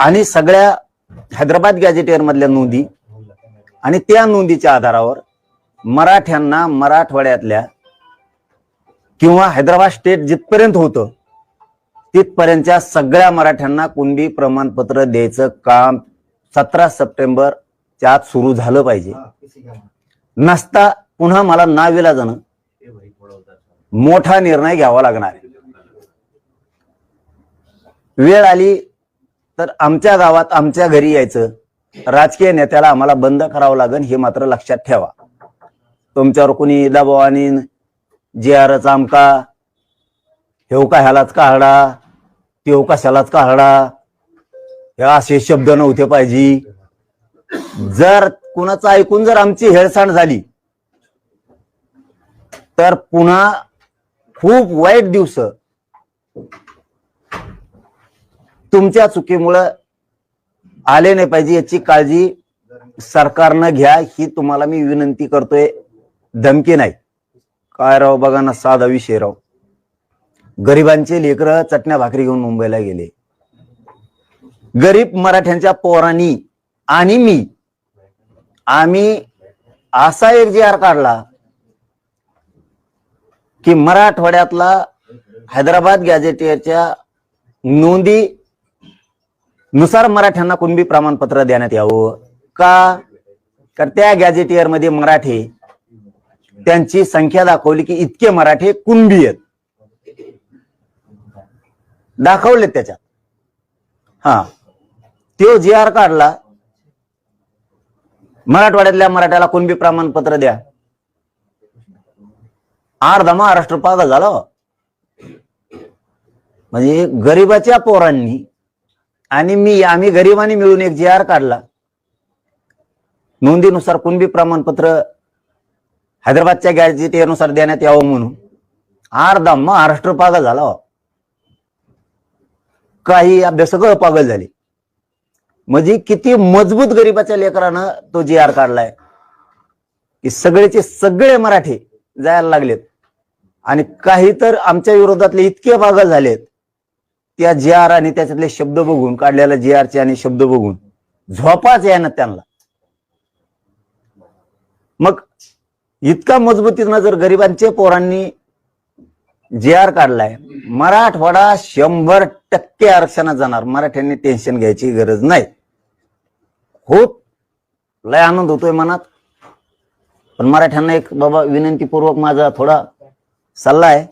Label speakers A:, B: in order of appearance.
A: आणि सगळ्या हैदराबाद गॅजेटियर मधल्या नोंदी आणि त्या नोंदीच्या आधारावर मराठ्यांना मराठवाड्यातल्या किंवा हैदराबाद स्टेट जिथपर्यंत होतं तिथपर्यंतच्या सगळ्या मराठ्यांना कुणबी प्रमाणपत्र द्यायचं काम सतरा सप्टेंबरच्या आत सुरू झालं पाहिजे. नसता पुन्हा मला नावेला जाणं. मोठा निर्णय घ्यावा लागणार आहे. वेळ आली तर आमच्या गावात आमच्या घरी यायचं. राजकीय नेत्याला आम्हाला बंद करावं लागेल हे मात्र लक्षात ठेवा. तुमच्यावर कोणी दबाव आणि जे आरच आमका? हेव का ह्यालाच काढा? तेव कशालाच काढा? हे असे शब्द नव्हते पाहिजे. जर कुणाचं ऐकून जर आमची हेळसांड झाली तर पुन्हा खूप वाईट दिवस. तुमच्या चुकीमुळं आले नाही पाहिजे याची काळजी सरकारनं घ्या ही तुम्हाला मी विनंती करतोय. धमकी नाही. काय राव बघा ना साधा विषय राव. गरिबांचे लेकरं चटण्या भाकरी घेऊन मुंबईला गेले. गरीब मराठ्यांच्या पोरांनी आणि मी आम्ही असा एक जी आर काढला की मराठवाड्यातला हैदराबाद गॅझेटियरच्या नोंदी नुसार मराठ्यांना कुणबी प्रमाणपत्र देण्यात यावं? का? तर त्या गॅजेटियरमध्ये मराठे त्यांची संख्या दाखवली की इतके मराठे कुणबी आहेत. दाखवलेत त्याच्यात. हा. तो जी आर काढला. मराठवाड्यातल्या मराठ्याला कुणबी प्रमाणपत्र द्या. अर्धा महाराष्ट्र पागल झाला हो. म्हणजे गरिबाच्या पोरांनी आणि मी आम्ही गरिबांनी मिळून एक जी आर काढला. नोंदीनुसार कुणबी प्रमाणपत्र हैदराबादच्या गॅजेटियरनुसार देण्यात यावं म्हणून. अर्धा महाराष्ट्र पागल झाला हो. काही अभ्यास सगळं पागल झाले. म्हणजे किती मजबूत गरिबाच्या लेकरानं तो जी आर काढलाय. की सगळेचे सगळे मराठी जायला लागलेत. आणि काही तर आमच्या विरोधातले इतके पागल झालेत. त्या जे आर आणि त्याच्यातले शब्द बघून काढलेल्या जी आरचे आणि शब्द बघून झोपाच आहे ना त्यांना. मग इतका मजबूतीनं जर गरिबांचे पोरांनी जे आर काढलाय मराठवाडा शंभर टक्के आरक्षणात जाणार. मराठ्यांनी टेन्शन घ्यायची गरज नाही. खूप लय आनंद होतोय मनात. पण मराठ्यांना एक बाबा विनंतीपूर्वक माझा थोडा सल्ला आहे.